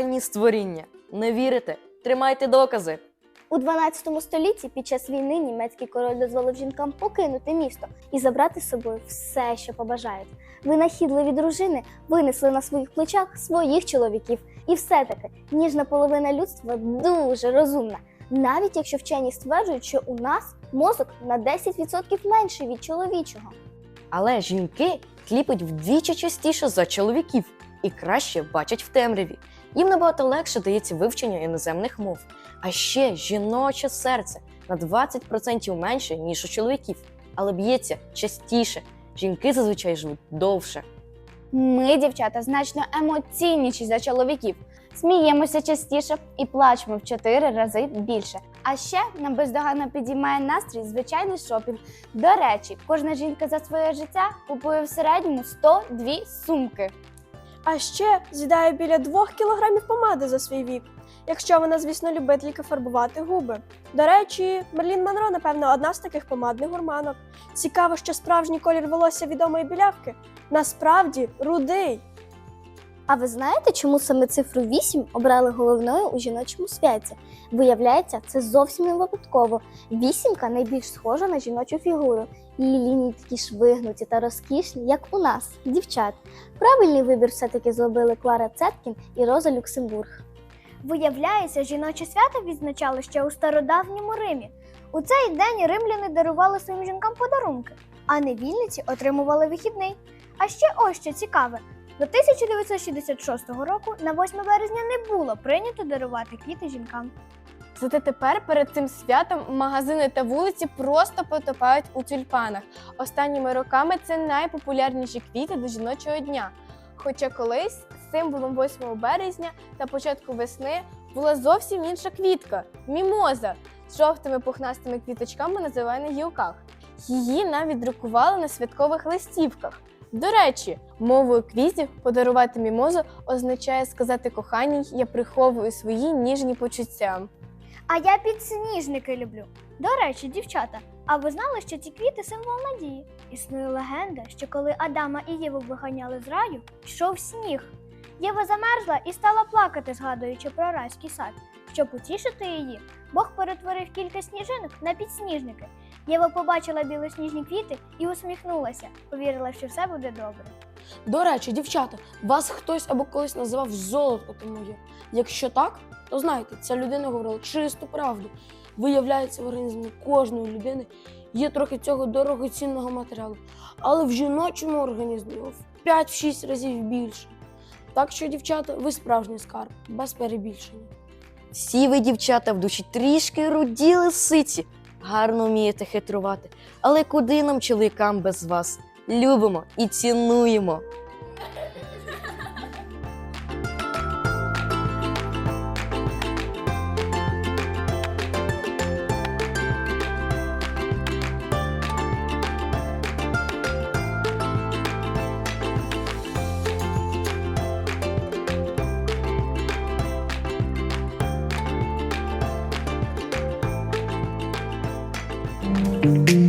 ідеальні створіння. Не вірите? Тримайте докази. У 12 столітті під час війни німецький король дозволив жінкам покинути місто і забрати з собою все, що побажають. Винахідливі дружини винесли на своїх плечах своїх чоловіків, і все-таки ніжна половина людства дуже розумна, навіть якщо вчені стверджують, що у нас мозок на 10% менший від чоловічого. Але жінки кліпають вдвічі частіше за чоловіків і краще бачать в темряві. Їм набагато легше дається вивчення іноземних мов. А ще жіноче серце на 20% менше, ніж у чоловіків, але б'ється частіше. Жінки зазвичай живуть довше. Ми, дівчата, значно емоційніші за чоловіків. Сміємося частіше і плачемо в чотири рази більше. А ще нам бездоганно підіймає настрій звичайний шопінг. До речі, кожна жінка за своє життя купує в середньому 102 сумки. А ще з'їдає біля 2 кілограмів помади за свій вік, якщо вона, звісно, любителька фарбувати губи. До речі, Мерлін Монро, напевно, одна з таких помадних гурманок. Цікаво, що справжній колір волосся відомої білявки насправді рудий. А ви знаєте, чому саме цифру 8 обрали головною у жіночому святі? Виявляється, це зовсім не випадково. Вісімка найбільш схожа на жіночу фігуру. Її лінії такі ж вигнуті та розкішні, як у нас, дівчат. Правильний вибір все-таки зробили Клара Цеткін і Роза Люксембург. Виявляється, жіноче свято відзначали ще у стародавньому Римі. У цей день римляни дарували своїм жінкам подарунки, а невільниці отримували вихідний. А ще ось що цікаве: до 1966 року на 8 березня не було прийнято дарувати квіти жінкам. Зате тепер перед цим святом магазини та вулиці просто потопають у тюльпанах. Останніми роками це найпопулярніші квіти до жіночого дня. Хоча колись символом 8 березня та початку весни була зовсім інша квітка мімоза з жовтими пухнастими квіточками на зелених гілках. Її навіть друкували на святкових листівках. До речі, мовою квітів подарувати мімозу означає сказати коханій, я приховую свої ніжні почуття. А я підсніжники люблю. До речі, дівчата, а ви знали, що ці квіти символ надії? Існує легенда, що коли Адама і Єву виганяли з раю, йшов сніг. Єва замерзла і стала плакати, згадуючи про райський сад. Щоб утішити її, Бог перетворив кілька сніжинок на підсніжники. Єва побачила білосніжні квіти і усміхнулася, повірила, що все буде добре. До речі, дівчата, вас хтось або колись називав золото моє. Якщо так, то знайте, ця людина говорила чисту правду. Виявляється, в організмі кожної людини є трохи цього дорогоцінного матеріалу, але в жіночому організмі його в 5-6 разів більше. Так що, дівчата, ви справжній скарб, без перебільшення. Всі ви, дівчата, в душі трішки руді лисиці. Гарно вмієте хитрувати. Але куди нам, чоловікам, без вас? Любимо і цінуємо. Bye.